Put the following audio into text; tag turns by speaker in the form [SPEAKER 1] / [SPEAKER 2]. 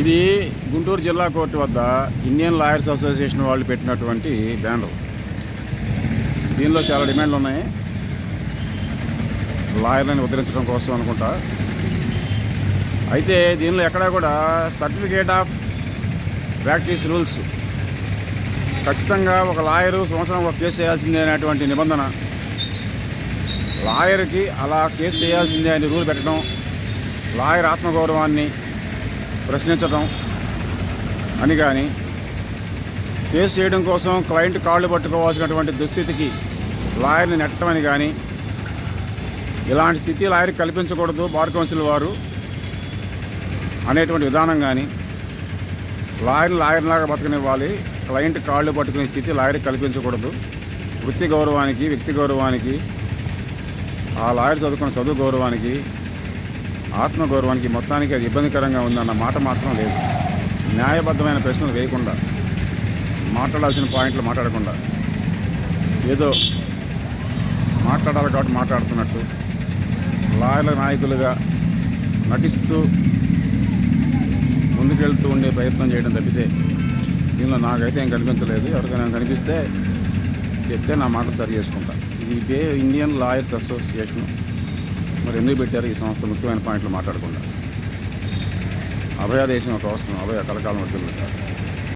[SPEAKER 1] ఇది గుంటూరు జిల్లా కోర్టు వద్ద ఇండియన్ లాయర్స్ అసోసియేషన్ వాళ్ళు పెట్టినటువంటి బ్యానర్. దీనిలో చాలా డిమాండ్లు ఉన్నాయి. లాయర్లను ఉద్ధరించడం కోసం అనుకుంటా. అయితే దీనిలో ఎక్కడా కూడా సర్టిఫికేట్ ఆఫ్ ప్రాక్టీస్ రూల్స్. ఖచ్చితంగా ఒక లాయరు సంవత్సరం ఒక కేసు చేయాల్సిందే అనేటువంటి నిబంధన. లాయర్కి అలా కేసు చేయాల్సిందే అని రూల్ పెట్టడం లాయర్ ఆత్మగౌరవాన్ని ప్రశ్నించడం అని కానీ కేసు చేయడం కోసం క్లయింట్ కాళ్ళు పట్టుకోవాల్సినటువంటి దుస్థితికి లాయర్ని నెట్టమని కానీ ఇలాంటి స్థితి లాయర్కి కల్పించకూడదు బార్ కౌన్సిల్ వారు అనేటువంటి విధానం కానీ లాయర్ లాయర్లాగా బతకనివ్వాలి క్లయింట్ కాళ్ళు పట్టుకునే స్థితి లాయర్కి కల్పించకూడదు. వృత్తి గౌరవానికి వ్యక్తి గౌరవానికి ఆ లాయర్ చదువుకున్న చదువు గౌరవానికి ఆత్మగౌరవానికి మొత్తానికి అది ఇబ్బందికరంగా ఉందన్న మాట మాత్రం లేదు. న్యాయబద్ధమైన ప్రశ్నలు వేయకుండా మాట్లాడాల్సిన పాయింట్లు మాట్లాడకుండా ఏదో మాట్లాడాలి కాబట్టి మాట్లాడుతున్నట్టు లాయర్ల నాయకులుగా నటిస్తూ ముందుకెళ్తూ ఉండే ప్రయత్నం చేయడం తప్పితే దీనిలో నాకైతే ఏం కనిపించలేదు. ఎవరికైనా కనిపిస్తే చెప్తే నా మాటలు సరి చేసుకుంటా. ఇది ఇండియన్ లాయర్స్ అసోసియేషన్. మరి ఎందుకు పెట్టారు ఈ సంస్థ? ముఖ్యమైన పాయింట్లు మాట్లాడకుండా అభయాదేశం ఒక అవసరం అభయ కలకాలం వద్దు